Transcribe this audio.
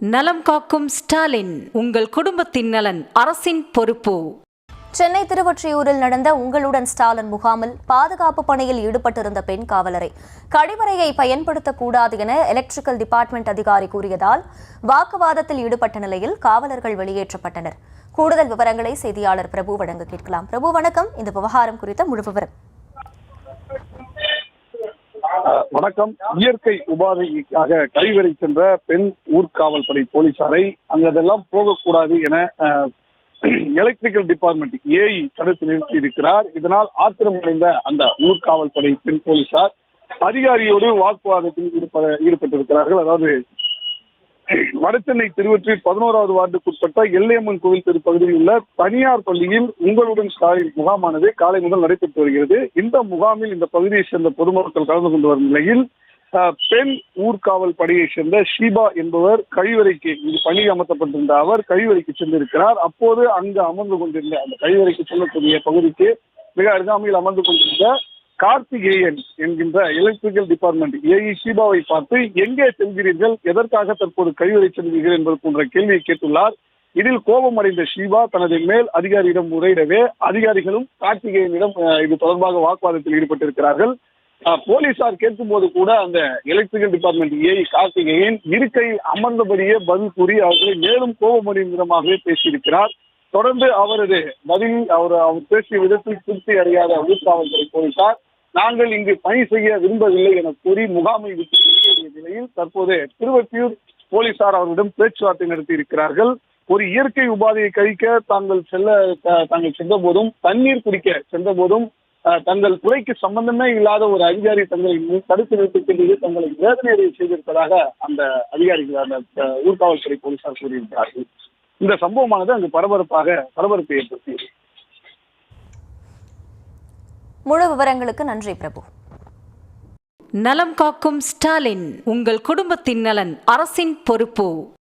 நலம் காக்கும் ஸ்டாலின் உங்கள் குடும்பத்தின் நலன் அரசின் பொறுப்பு. சென்னை திருவொற்றியூரில் நடந்த உங்களுடன் ஸ்டாலின் முகாமில் பாதுகாப்பு பணியில் ஈடுபட்டிருந்த பெண் காவலரை கழிவறையை பயன்படுத்தக்கூடாது என எலக்ட்ரிக்கல் டிபார்ட்மெண்ட் அதிகாரி கூறியதால் வாக்குவாதத்தில் ஈடுபட்ட நிலையில் காவலர்கள் வெளியேற்றப்பட்டனர். கூடுதல் விவரங்களை செய்தியாளர் பிரபு வழங்க கேட்கலாம். பிரபு வணக்கம். இந்த விவகாரம் குறித்த முழு விவரம். வணக்கம். இயற்கை உபாதைக்காக கழிவறை சென்ற பெண் ஊர்காவல் படை போலீசாரை அங்கதெல்லாம் போகக்கூடாது என எலக்ட்ரிக்கல் டிபார்ட்மெண்ட் ஏஇ தடுத்து நிறுத்தி இருக்கிறார் இதனால் ஆத்திரமடைந்த அந்த ஊர்காவல் படை பெண் போலீசார் அதிகாரியோடு வாக்குவாதத்தில் ஈடுபட ஈடுபட்டிருக்கிறார்கள். அதாவது வடசென்னை திருவொற்றில் பதினோராவது வார்டுக்குட்பட்ட எல்லையம்மன் கோவில் தெரு பகுதியில் உள்ள தனியார் பள்ளியில் உங்களுடன் ஸ்டாலின் முகாமானது காலை முதல் நடைபெற்று வருகிறது. இந்த முகாமில் இந்த பகுதியை சேர்ந்த பொதுமக்கள் கலந்து கொண்டு வரும் நிலையில் பெண் ஊர்காவல் படையை சேர்ந்த ஷீபா என்பவர் கழிவறைக்கு இங்கு பணி அமர்த்தப்பட்டிருந்த அவர் கழிவறைக்கு சென்றிருக்கிறார். அப்போது அங்கு அமர்ந்து கொண்டிருந்த அந்த கழிவறைக்கு செல்லக்கூடிய பகுதிக்கு மிக அருகாமையில் அமர்ந்து கொண்டிருந்த கார்த்திகேயன் என்கின்ற எலக்ட்ரிக்கல் டிபார்ட்மெண்ட் ஏஇ ஷீபாவை பார்த்து எங்கே செல்கிறீர்கள்? எதற்காக தற்போது கழிவறை செல்கிறீர்கள்? என்பது போன்ற கேள்வியை கேட்டுள்ளார். இதில் கோபம் அடைந்த ஷீபா தனது மேல் அதிகாரியிடம் முறையிடவே அதிகாரிகளும் கார்த்திகேயனிடம் இது தொடர்பாக வாக்குவாதத்தில் ஈடுபட்டிருக்கிறார்கள். போலீசார் போலீசார் கேட்கும்போது கூட அந்த எலக்ட்ரிக்கல் டிபார்ட்மெண்ட் ஏஇ கார்த்திகேயன் இருக்கையில் அமர்ந்தபடியே பதில் கூறி அவர்களை மேலும் கோபமடையும் விதமாகவே பேசியிருக்கிறார். தொடர்ந்து அவரது பதில் அவர் அவர் பேசிய விதத்தில் திருப்தி அடையாத ஊர்காவல்துறை போலீசார் நாங்கள் இங்கு பணி செய்ய விரும்பவில்லை என கூறி முகாமை விட்டு நிலையில் தற்போது திருவத்தியூர் போலீசார் அவர்களிடம் பேச்சுவார்த்தை நடத்தி இருக்கிறார்கள். ஒரு இயற்கை உபாதையை கழிக்க தாங்கள் செல்ல தாங்கள் சென்ற போதும் தண்ணீர் குடிக்க சென்ற போதும் அஹ், தங்கள் துறைக்கு சம்பந்தமே இல்லாத ஒரு அதிகாரி தங்களை தடுத்து நிறுத்திக் தங்களை வேதனை செய்திருப்பதாக அந்த அதிகாரிகள் அந்த ஊர்காவல்துறை போலீசார் கூறியிருக்கிறார்கள். இந்த சம்பவமானது அங்கு பரபரப்பாக பரபரப்பை ஏற்படுத்தியது. முழு விவரங்களுக்கு நன்றி பிரபு. நலம் காக்கும் ஸ்டாலின் உங்கள் குடும்பத்தின் நலன் அரசின் பொறுப்பு.